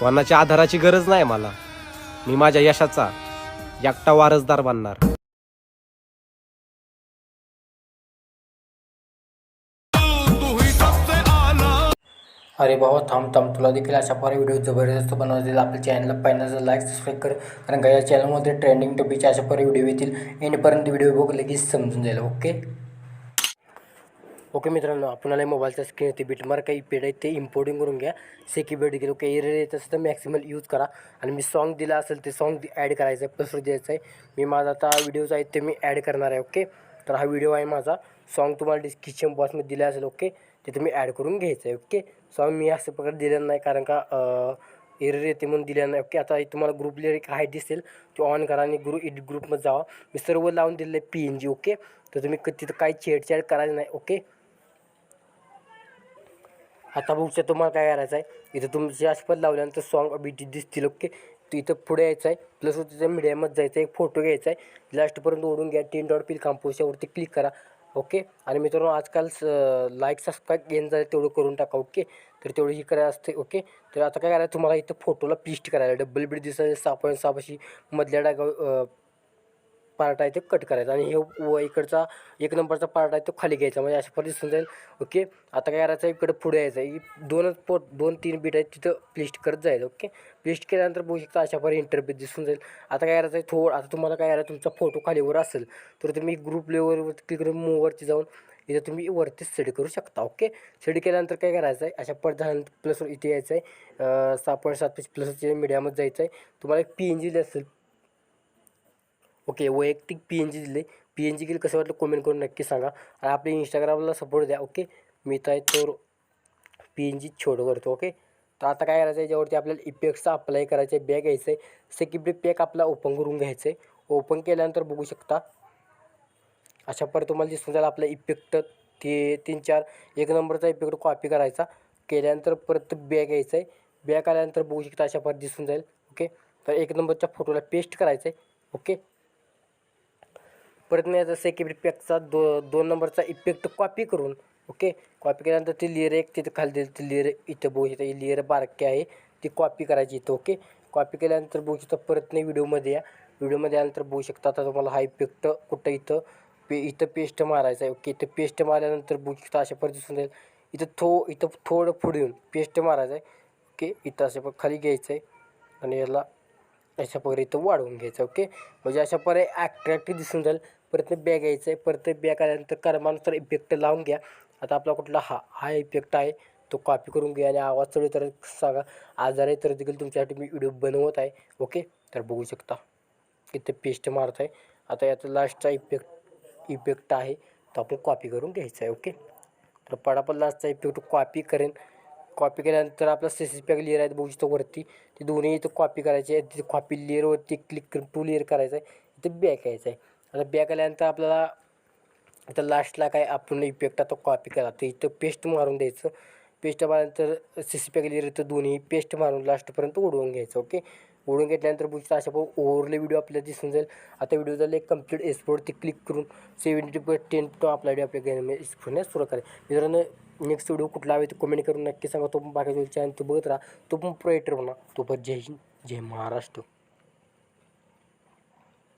कोणाच्या आधाराची गरज नाही मला. मी माझ्या यशाचा एकटा वारसदार बनणार. अरे भावा थांब थांब. तुला देखील अशा फार व्हिडिओ जबरदस्त बनवतील आपल्या चॅनलला पहिल्यांदा लाईक सबस्क्राईब कर. कारण का या चॅनलमध्ये ट्रेंडिंग टॉपिकच्या अशा फार व्हिडिओ येतील. एंडपर्यंत व्हिडिओ बघ लगेच समजून जाईल ओके ओके मित्रांनो आपणाला मोबाईलच्या स्क्रीन येते बिटमार्क काही पेड आहे ते इम्पोर्टिंग करून घ्या. सेकी बेड गेलो ओके एरिया येत असेल तर मॅक्सिमल यूज करा. आणि मी सॉन्ग दिला असेल ते सॉन्ग ॲड करायचं आहे प्लस द्यायचं आहे मी माझा आता व्हिडिओज आहेत ते मी ॲड करणार आहे ओके? तर हा व्हिडिओ आहे माझा. सॉन्ग तुम्हाला डिस्क्रिप्शन बॉक्समध्ये दिला असेल ओके? ते तुम्ही ॲड करून घ्यायचं आहे ओके? सॉन्ग मी असं प्रकारे दिलेलं नाही कारण का एरर येते म्हणून दिलेलं नाही ओके? आता तुम्हाला ग्रुप लिरिक आहे दिसेल तो ऑन करा आणि ग्रुप इट ग्रुपमध्ये जावा. मी सर्व लावून दिलेलं आहे पी एन जी ओके? तर तुम्ही क- तिथं काही छेडछाड करायचं नाही ओके? आता बघू तुम्हाला काय करायचं आहे इथं तुमचे आसपास लावल्यानंतर सॉन्ग अभिटी दिसतील ओके तू इथं पुढे यायचं आहे प्लस तिथं मीडियामध्ये जायचं आहे एक फोटो घ्यायचा आहे लास्टपर्यंत ओढून घ्या टेन डॉट पिल काम्पोजच्यावरती क्लिक करा ओके आणि मित्रांनो आजकाल लाईक सबस्क्राईब गेन जाईल तेवढं करून टाका ओके तर तेवढं ही करायला असते ओके तर आता काय करायचं तुम्हाला इथं फोटोला पिस्ट करायला डबल बीड दिसायला सहा पॉईंट सहापाशी मधल्या डागा पार्ट आहे ते कट करायचा. आणि हे व इकडचा एक नंबरचा पार्ट आहे तो खाली घ्यायचा. म्हणजे अशा पद्धतीने दिसून जाईल ओके आता काय करायचं इकडे पुढे यायचं. आहे दोनच पोट दोन तीन बीट आहेत तिथं प्लिस्ट करत जायचं ओके प्लिस्ट केल्यानंतर बघू शकता अशा पर्यंत इंटरफेस दिसून जाईल. आता काय करायचं आहे थोडं आता तुम्हाला काय करायचं तुमचा फोटो खालीवर असेल तर तुम्ही ग्रुप लेवलवर क्लिक करून मूववरती जाऊन इथं तुम्ही वरती सेड करू शकता ओके सेड केल्यानंतर काय करायचं आहे अशा पद्धतीने प्लसवर इथे यायचं आहे सहा पॉईंट सात प्लस मीडियामध्ये जायचं आहे तुम्हाला एक पी एन जी असेल ओके वैयक्तिक पी एन जी दिले. पी एन जी केली कसं वाटलं कमेंट करून नक्की सांगा. आणि आपल्या इंस्टाग्रामला सपोर्ट द्या ओके? मी तर तो पी एन जी छोटं करतो ओके? तर आता काय करायचं आहे? ज्यावरती आपल्याला इपेक्सचा अप्लाय करायचं आहे बॅग घ्यायचं. आहे सेक्युरिटी पॅक आपला ओपन करून घ्यायचं. आहे ओपन केल्यानंतर बघू शकता. अशा परत तुम्हाला दिसून जाईल आपला इफेक्ट ते तीन चार एक नंबरचा इफेक्ट कॉपी करायचा. केल्यानंतर परत बॅग घ्यायचं आहे बॅग आल्यानंतर बघू शकता अशा परत दिसून जाईल ओके? तर एक नंबरच्या फोटोला पेस्ट करायचं आहे ओके? परत नाही जसं की पॅकचा दो दोन नंबरचा इफेक्ट कॉपी करून ओके कॉपी केल्यानंतर ती लिअर एक तिथं खाली दिली ती लिअर इथं बघू शकता ही लिअर बारकी आहे ती कॉपी करायची इथं ओके कॉपी केल्यानंतर बघू शकता परत नाही व्हिडिओमध्ये या. व्हिडिओमध्ये आल्यानंतर बघू शकता आता तुम्हाला हा इफेक्ट कुठं इथं पे इथं पेस्ट मारायचं आहे ओके इथं पेस्ट मारल्यानंतर बघू शकता अशा पद्धती दिसून जाईल इथं थो इथं थोडं पुढे येऊन पेस्ट मारायचं आहे ओके इथं असं खाली घ्यायचं आहे आणि याला अशा प्रकारे इथं वाढवून घ्यायचं ओके म्हणजे अशा प्रकारे ॲट्रॅक्टिव्ह दिसून जाईल. परत बॅग यायचं आहे परत बॅग आल्यानंतर कर्मानुसार इफेक्ट लावून घ्या. आता आपला कुठला हा हा इफेक्ट आहे तो कॉपी करून घ्या आणि आवाज चढू तर सांगा. आजार आहे तर देखील तुमच्यासाठी मी व्हिडिओ बनवत आहे. ओके तर बघू शकता. इथे पेस्ट मारत आहे. आता याचा लास्टचा इफेक्ट इफेक्ट आहे. तो आपण कॉपी करून घ्यायचा आहे. ओके तर पडापड लास्टचा इफेक्ट कॉपी करेन. कॉपी केल्यानंतर आपला सी सी पॅक लिअर आहे. बघू शकतो वरती. ते दोन्ही इथं कॉपी करायचे आहे तिथे कॉपी लेअरवरती क्लिक करून टू लेअर करायचं आहे. इथं बॅक यायचं आहे. आता बॅक आल्यानंतर आपल्याला आता लास्टला काय आपण इफेक्ट आता कॉपी करा तर इथं पेस्ट मारून द्यायचं. पेस्ट मारल्यानंतर सी सी पॅक लिअर दोन्ही पेस्ट मारून लास्टपर्यंत उडवून घ्यायचं ओके उडवून घेतल्यानंतर बघू अशा पण ओव्हरले व्हिडिओ आपल्याला दिसून जाईल. आता व्हिडिओ झाले कंप्लीट एक्सपोर्टवरती क्लिक करून सेव्हन्टी टू टेन टू आपला व्हिडिओ आपल्या गेम म्हणजे एक्सपोर्टण्यास सुरू करेल. मित्रांनो नेक्स्ट व्हिडिओ कुठला हवे तो कमेंट करून नक्की सांगा. तो पण बाकी चॅनल तो बघत राहा. तो पण प्रोएटर म्हणा. तो पण जय हिंद जय महाराष्ट्र.